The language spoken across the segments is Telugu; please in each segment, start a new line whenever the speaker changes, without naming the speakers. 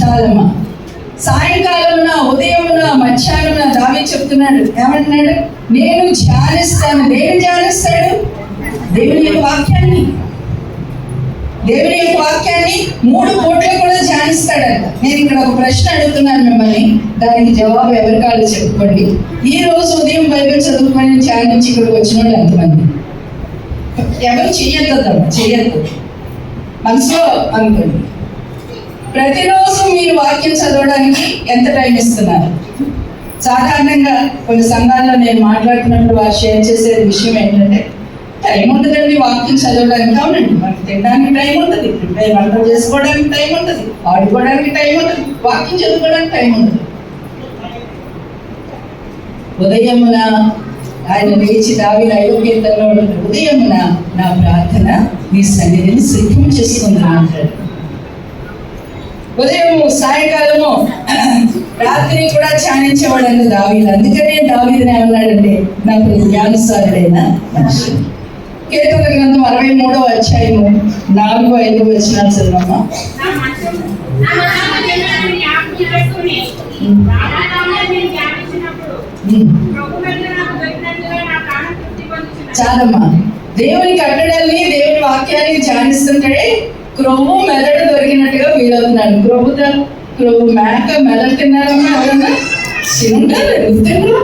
చాలమ్మా. సాయంకాలమున ఉదయమున మధ్యాహ్నమున దావి చెప్తున్నాడు ఏమంటున్నాడు? నేను ధ్యానిస్తాను. దేని ధ్యానిస్తాడు? దేవుని యొక్క వాక్యాన్ని. దేవుని యొక్క వాక్యాన్ని మూడు కోట్లు కూడా ధ్యానిస్తాడంట. నేను ఇక్కడ ఒక ప్రశ్న అడుగుతున్నాను మిమ్మల్ని. దానికి జవాబు ఎవరి కాదు చెప్పుకోండి. ఈ రోజు ఉదయం బైబిల్ చదువుకొని ధ్యానించి ఇక్కడికి వచ్చిన వాళ్ళు ఎంతమంది? ఎవరు చెయ్యొద్దు చెయ్యొద్దు. మనసులో అనుకోండి ప్రతిరోజు మీరు వాక్యం చదవడానికి ఎంత టైం ఇస్తున్నారు? సాధారణంగా కొన్ని సంఘాల్లో నేను మాట్లాడుతున్నప్పుడు వారు షేర్ చేసే విషయం ఏంటంటే టైం ఉంటుందండి వాక్యం చదవడానికి. అవునండి మనకి తినడానికి టైం ఉంటుంది ప్రిపేర్ వంట చేసుకోవడానికి టైం ఉంటుంది ఆడుకోవడానికి టైం ఉంటుంది వాక్యం చదువుకోవడానికి టైం ఉంటుంది. ఉదయమున ఆయన లేచి దావి ఉంటుంది, ఉదయమున నా ప్రార్థన నీ సన్నిధిని సిద్ధం చేసుకుందా అంటాడు. ఉదయం సాయంకాలము రాత్రి కూడా ధ్యానించేవాడండి దావీదు. అందుకనే దావీదుని ఏమన్నాడంటే నాకు జ్ఞానసారుడైన మనిషి. కీర్తన గ్రంథం అరవై మూడవ అధ్యాయము నాలుగు ఐదు వచ్చిన చదవమ్మా
మనసు నా మనసు జనాన్ని జ్ఞాపకం చేసుకుని రామానామాన్ని నేను ధ్యానించినప్పుడు
ఉమ్.
ప్రభు వెంట నాకు దొరికినట్లుగా నా ప్రాణం తృప్తి పొందుచున్నది.
చాలమ్మా దేవుని కట్టడాన్ని దేవుని వాక్యానికి ధ్యానిస్తుంటే క్రొవ్వు మెదడు దొరికినట్టుగా ఫీల్ అవుతున్నాడు. క్రొవ్వు క్రొవ్వు మేక మెదడు తిన్నారమ్మా ఎవరన్నా తింటారు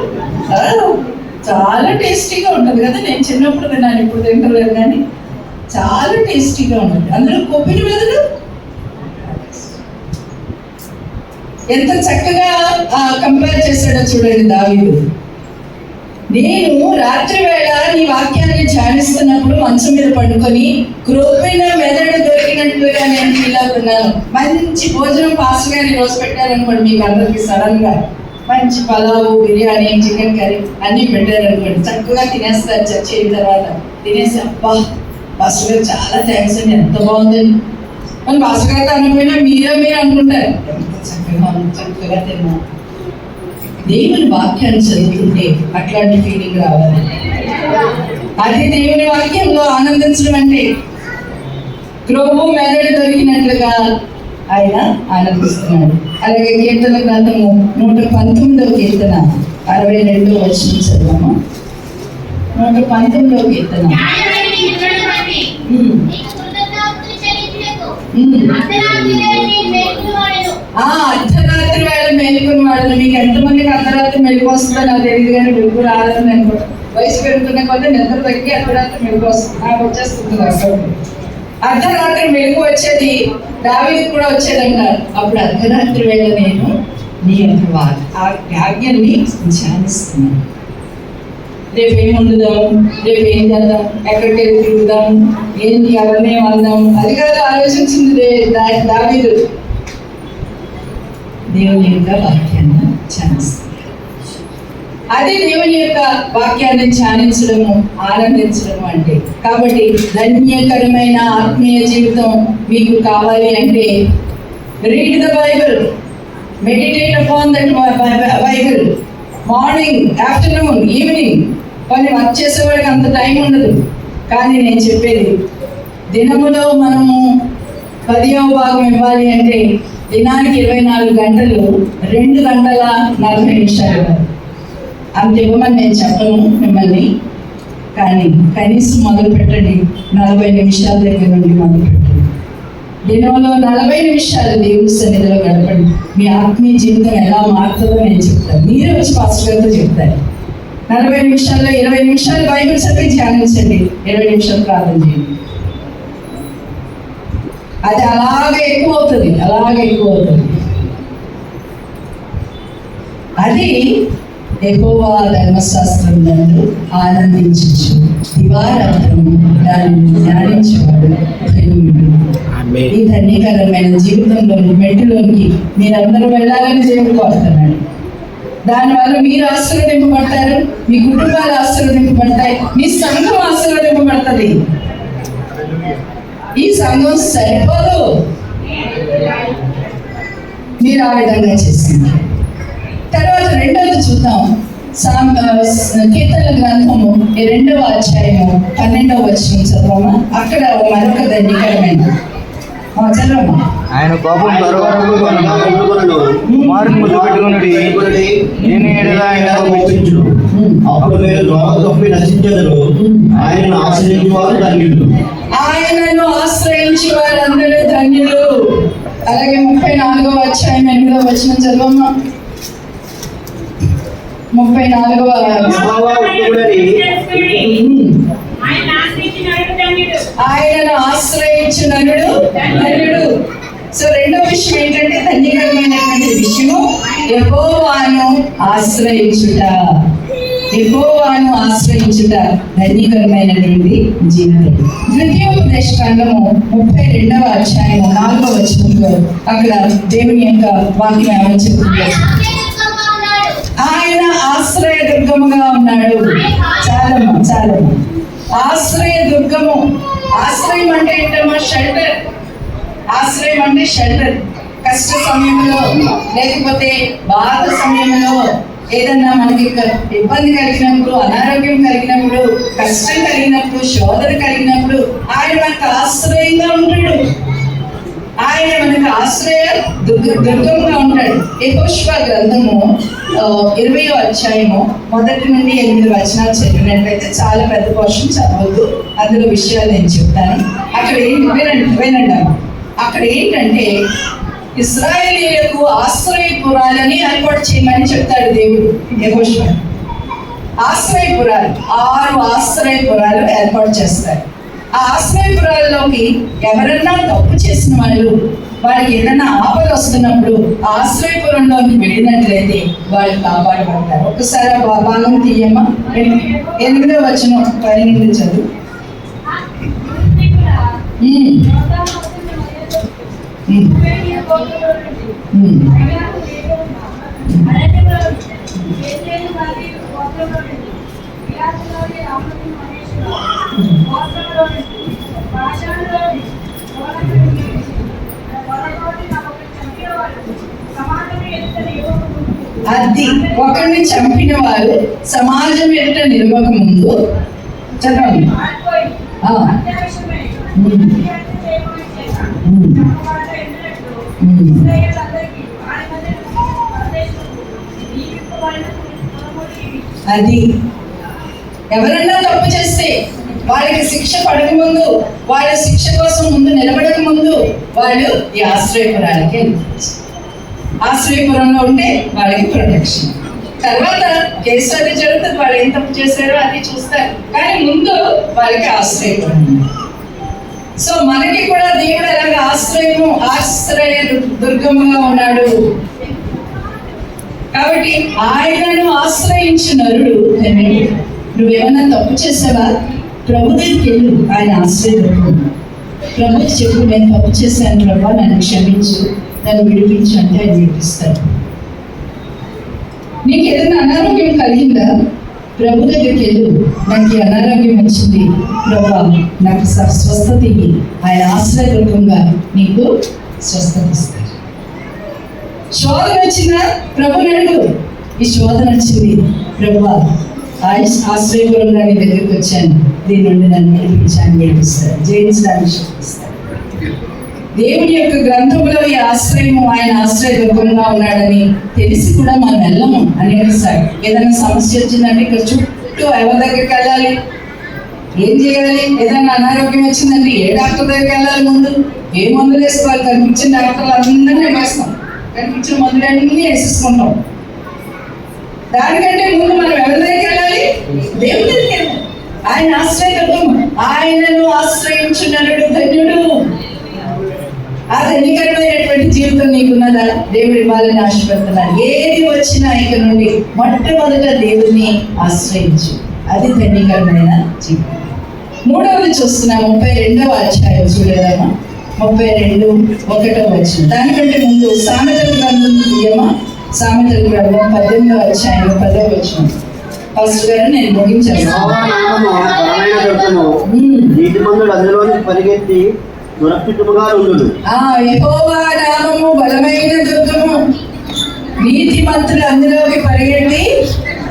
చాలా టేస్టీగా ఉంటుంది కదా. నేను చిన్నప్పుడు తిన్నాను ఇప్పుడు తింటలేదు కానీ చాలా టేస్టీగా ఉంటుంది. అందులో కొబ్బరి మెదడు? ఎంత చక్కగా కంపేర్ చేశాడో చూడండి దావీదు. నేను రాత్రి వేళ నీ వాక్యాన్ని ధ్యానిస్తున్నప్పుడు మంచం మీద పడుకొని క్రోపిన మెదడు దొరికినట్లుగా నేను ఫీల్ అవుతున్నాను. మంచి భోజనం పాస్ గారి రోజు పెట్టారనుకోండి మీకు అందరికి సడన్గా. మంచి పలావు బిర్యానీ చికెన్ కర్రీ అన్ని పెట్టారనుకోండి. చక్కగా తినేస్తారు చర్చ అయిన తర్వాత. తినేసి అబ్బా బస్ గారు చాలా థ్యాంక్స్ అండి. ఎంత బాగుందండి. మన బస్ గారితో అనుకున్నా మీరే మీరు అనుకుంటారు. ఎంత చక్కగా చక్కగా తిన్నాను దేవుని వాక్యాన్ని చదువుతుంటే అట్లాంటి ఫీలింగ్ రావాలి. అది దేవుని వాక్యంలో ఆనందించడం అంటే క్రొవ్వు మెదడు దొరికినట్లుగా ఆయన ఆనందిస్తున్నాడు. అలాగే కీర్తన గ్రంథము నూట పంతొమ్మిదవ కీర్తన అరవై రెండో వచ్చిన చదవము నూట పంతొమ్మిదవ కీర్తన.
అర్ధరాత్రి మేలుకుని
వాళ్ళు మీకు ఎంతమందికి అర్ధరాత్రి మెలకు వస్తుందో నాకు తెలియదు కానీ మెలకు రాదని నేను వయసు పెరుగుతున్న కొద్దీ నిద్ర తగ్గి అర్ధరాత్రి మెలకు వస్తుంది నాకు. వచ్చేస్తుంది అర్ధరాత్రి మెలకు వచ్చేది దావీది కూడా వచ్చేదంటారు. అప్పుడు అర్ధరాత్రి వేళ నేను నీ యొక్క ఆ యాజ్ఞాన్ని ధ్యానిస్తున్నాను రేపు ఏం వండుదాం? రేపు ఏం చేద్దాం? ఎక్కడికి వెళ్ళి తిరుగుదాం? ఏంటి? అవన్నీ అందాం అది కాదు ఆలోచించింది దావీదు. దేవుని యొక్క వాక్యాన్ని ధ్యానిస్తాడు అది దేవుని యొక్క వాక్యాన్ని ధ్యానించడము ఆనందించడము అంటే కాబట్టి ధన్యకరమైన ఆత్మీయ జీవితం మీకు కావాలి అంటే read the Bible meditate upon that Bible morning afternoon evening కొన్ని వర్క్ చేసేవాడికి అంత టైం ఉండదు. కానీ నేను చెప్పేది దినములో మనము పదిహేవ భాగం ఇవ్వాలి అంటే దినానికి ఇరవై నాలుగు గంటలు రెండు గంటల నలభై నిమిషాలు అంత ఇవ్వమని నేను చెప్పను మిమ్మల్ని కానీ కనీసం మొదలు పెట్టండి. నలభై నిమిషాల దగ్గర నుండి మొదలు పెట్టండి. దినంలో నలభై నిమిషాలు దేవుని సన్నిధిలో గడపండి. మీ ఆత్మీయ జీవితం ఎలా మారుతుందో నేను చెప్తాను. మీరే వచ్చి పాస్టర్ చెప్తారు. నలభై నిమిషాల్లో ఇరవై నిమిషాలు బైబిల్ చదివి ధ్యానించండి ఇరవై నిమిషాలు ప్రార్థన చేయండి. అది అలాగే ఎక్కువ అవుతుంది అలాగే ఎక్కువ అవుతుంది అది ఎక్కువ ధర్మశాస్త్రం నందు ఆనందించు దివారాత్రము దానిని ధ్యానించేవాడు ధన్యుడు. ఈ ధన్యకరమైన జీవితంలో మెట్టులోకి మీరందరూ వెళ్ళాలని దేవుడు కోరుతున్నాడు. దానివల్ల మీరు ఆశీర్వదింపబడతారు మీ కుటుంబాలు ఆశీర్వదింపబడతాయి మీ సంఘం ఆశీర్వదింపబడుతుంది. ఈ సంఘం సరిపోదు. మీరు ఆ విధంగా చేసింది తర్వాత రెండోది చూద్దాం. కీర్తనల గ్రంథము ఈ రెండవ అధ్యాయము పన్నెండవ వచ్చిన చదవమా? అక్కడ మరొక చదవమ్మా
ఆయన కోపం త్వరవరకు కుమారుని ముద్దు పెట్టుకున్నది నేను ఎడల ఆయన
అప్పుడు మీరు లోక తప్పి నశించదరు ఆయనను ఆశ్రయించి వారు ధన్యులు
ఆయనను ఆశ్రయించి వారందరూ ధన్యులు. అలాగే ముప్పై నాలుగవ అధ్యాయం ఎనిమిదవ వచ్చిన చదవమ్మా. ముప్పై నాలుగవ ఆయనను ఆశ్రయించిన నరుడు ధన్యుడు. సో రెండో విషయం ఏంటంటే ధన్యకరమైనటువంటి విషయము. యెహోవాను ఆశ్రయించుట. యెహోవాను ఆశ్రయించుట ధన్యకరమైనటువంటి జీవితం ద్వితీయోపదేశ కాండము ముప్పై రెండవ అధ్యాయము నాలుగవ వచనంలో అక్కడ దేవుని యొక్క వాక్యం ఏమని చెప్తుంది? ఆయన ఆశ్రయ దుర్గముగా ఉన్నాడు. చాలమ్మ చాలమ్మ. ఆశ్రయ దుర్గము ఆశ్రయం అంటే ఏంటమ్మా? షెల్టర్. ఆశ్రయం అంటే షెల్టర్. కష్ట సమయంలో లేకపోతే బాధ సమయంలో ఏదన్నా మనకి ఇబ్బంది కలిగినప్పుడు అనారోగ్యం కలిగినప్పుడు కష్టం కలిగినప్పుడు శోధన కలిగినప్పుడు ఆయన మనకు ఆశ్రయంగా ఉంటాడు. ఆయన మనకు ఆశ్రయ దుర్గ దుర్గంగా ఉంటాడు. యెహోషువ గ్రంథము ఆ, ఇరవయో అధ్యాయము మొదటి నుండి ఎనిమిది వచనాలు చెప్పినట్లయితే చాలా పెద్ద పోర్షన్ చదవద్దు. అందులో విషయాలు నేను చెప్తాను. అక్కడ ఏంటి వినండి వినండి అక్కడ ఏంటంటే ఇస్రాయేలీలకు ఆశ్రయపురాలని ఏర్పాటు చేయమని చెప్తాడు దేవుడు యెహోషువ. ఆశ్రయపురాలు ఆరు ఆశ్రయపురాలు ఏర్పాటు చేస్తారు. ఆ ఆశ్రయపురాల్లోకి ఎవరన్నా తప్పు చేసిన వాళ్ళు వాళ్ళకి ఏదైనా ఆపద వస్తున్నప్పుడు ఆశ్రయపురంలోకి వెళ్ళినట్లయితే వాళ్ళు కాపాడబడతారు. ఒకసారి ఆ భాగం తీయమ్మా. ఎనిమిది- వచ్చిన పన్నెండు చదువు. అది ఒకరిని చంపిన వారు సమాజం ఎదుట నిలవక ముందు చదవండి. అది ఎవరన్నా తప్పు చేస్తే వాళ్ళకి శిక్ష పడక ముందు వాళ్ళ శిక్ష కోసం ముందు నిలబడక ముందు వాళ్ళు ఈ ఆశ్రయపురానికి వెళ్ళిపోవచ్చు ఆశ్రయపురంలో ఉంటే వాళ్ళకి ప్రొటెక్షన్ తర్వాత కేసు అది జరుగుతుంది. వాళ్ళు ఏం తప్పు చేశారో అది చూస్తారు. కానీ ముందు వాళ్ళకి ఆశ్రయపురం. ఉంది. సో మనకి కూడా దేవుడు ఎలాగ ఆశ్రయము ఆశ్రయ దు- దుర్గముగా ఉన్నాడు. కాబట్టి ఆయనను ఆశ్రయించిన నరుడు నువ్వేమన్నా తప్పు చేసావా? ప్రభు దగ్గరికి వెళ్ళు. ఆయన ఆశ్రయదుర్గం ప్రభు చెప్పు నేను తప్పు చేశాను ప్రభా నన్ను క్షమించు. నన్ను విడిపించు అంటే ఆయన విడిపిస్తాడు. నీకు ఏదైనా అనారోగ్యం కలిగిందా? ప్రభు దగ్గరికి వెళ్ళు నాకు ఈ అనారోగ్యం వచ్చింది. ప్రభా నాకు స్వస్థత ఇవి ఆయన ఆశ్రయపూర్వకంగా నీకు స్వస్థత ఇస్తారు. శోధన వచ్చిందా? ప్రభు అడుగు ఈ శోధన వచ్చింది. ప్రభు ఆశ్రయపురంగా నీ దగ్గరికి వచ్చాను. దీని నుండి నన్ను నడిపించాను నేర్పిస్తాను జయించడానికి శక్తిస్తాడు దేవుని యొక్క గ్రంథంలో ఈ ఆశ్రయము ఆయన ఆశ్రయ దుర్గంగా ఉన్నాడని తెలిసి కూడా మనం వెళ్ళము అనేకసారి ఏదైనా సమస్య వచ్చిందంటే ఇక్కడ చుట్టూ ఎవరి దగ్గరికి వెళ్ళాలి. ఏం చేయాలి? ఏదైనా అనారోగ్యం వచ్చిందంటే ఏ డాక్టర్ దగ్గరికి వెళ్ళాలి ముందు? ఏ మందులు వేసుకోవాలి? కనిపించిన డాక్టర్లు అందరినీ వేస్తాం. కనిపించిన మందులన్నీ వేసేసుకుంటాం. దానికంటే ముందు మనం ఎవరి దగ్గరికి వెళ్ళాలి? దేవుని దగ్గరికి వెళ్ళాలి. ఆయన ఆశ్రయదుర్గం ఆయనను ఆశ్రయించున్నడు ధన్యుడు. ఆ జీవితం నీకున్నదా? దేవుడి వాళ్ళని ఆశపడుతున్నాడు. ఏది వచ్చినా ఇక నుండి మొట్టమొదట దేవుడిని ఆశ్రయించు. అది ధనికరమైన జీవితం. మూడవది చూస్తున్నా ముప్పై రెండవ అధ్యాయం చూడదమ్మా ముప్పై రెండు ఒకటో వచ్చిన దానికంటే ముందు సామెతల గ్రంథం తీయమా? సామెతల గ్రంథం పద్దెనిమిదవ అధ్యాయం పదవ వచ్చిన ఫస్ట్ గారు నేను ముగించాను.
పరిగెత్తి సురక్షితముగా ఉండును
ఆ యెహోవా నామము బలమైన దుర్గము నీతి మంత్రులు అందులోకి పరిగెత్తి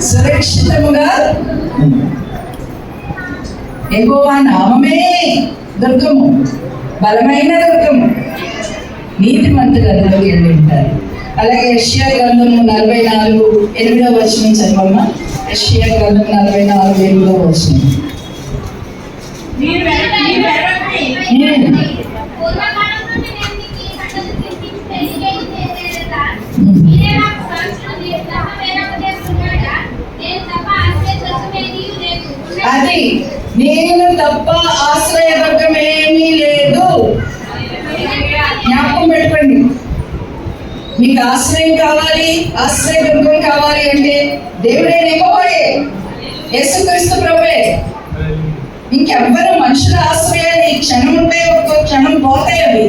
సురక్షితముగా ఎగోవా నామమే దుర్గము బలమైన దుర్గము నీతి మంత్రులు అందులోకి వెళ్ళి ఉంటారు. అలాగే యష్యా గ్రంథము నలభై నాలుగు ఎనిమిదవ వచనం చదవమ్మా. యష్యా గ్రంథం నలభై నాలుగు ఎనిమిదవ వచనం
నేను తప్ప
ఆశ్రయవర్గం ఏమీ లేదు. జ్ఞాపకం పెట్టుకోండి. మీకు ఆశ్రయం కావాలి ఆశ్రయవర్గం కావాలి అంటే దేవుడే నిమ్మబోయే యేసుక్రీస్తు ప్రభువే. ఇంకెవ్వరు మనుషుల ఆశ్రయాన్ని క్షణం ఉంటే ఒక్కో క్షణం పోతాయి అవి.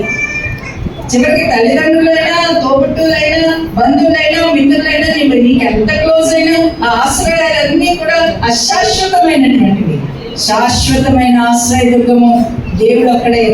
చివరికి తల్లిదండ్రులైనా తోబుట్టులైనా బంధువులైనా మిత్రులైనా నీకు ఎంత క్లోజ్ అయినా ఆ ఆశ్రయాలన్నీ కూడా అశాశ్వతమైనటువంటివి. శాశ్వతమైన ఆశ్రయ దుర్గము దేవుడు అక్కడే.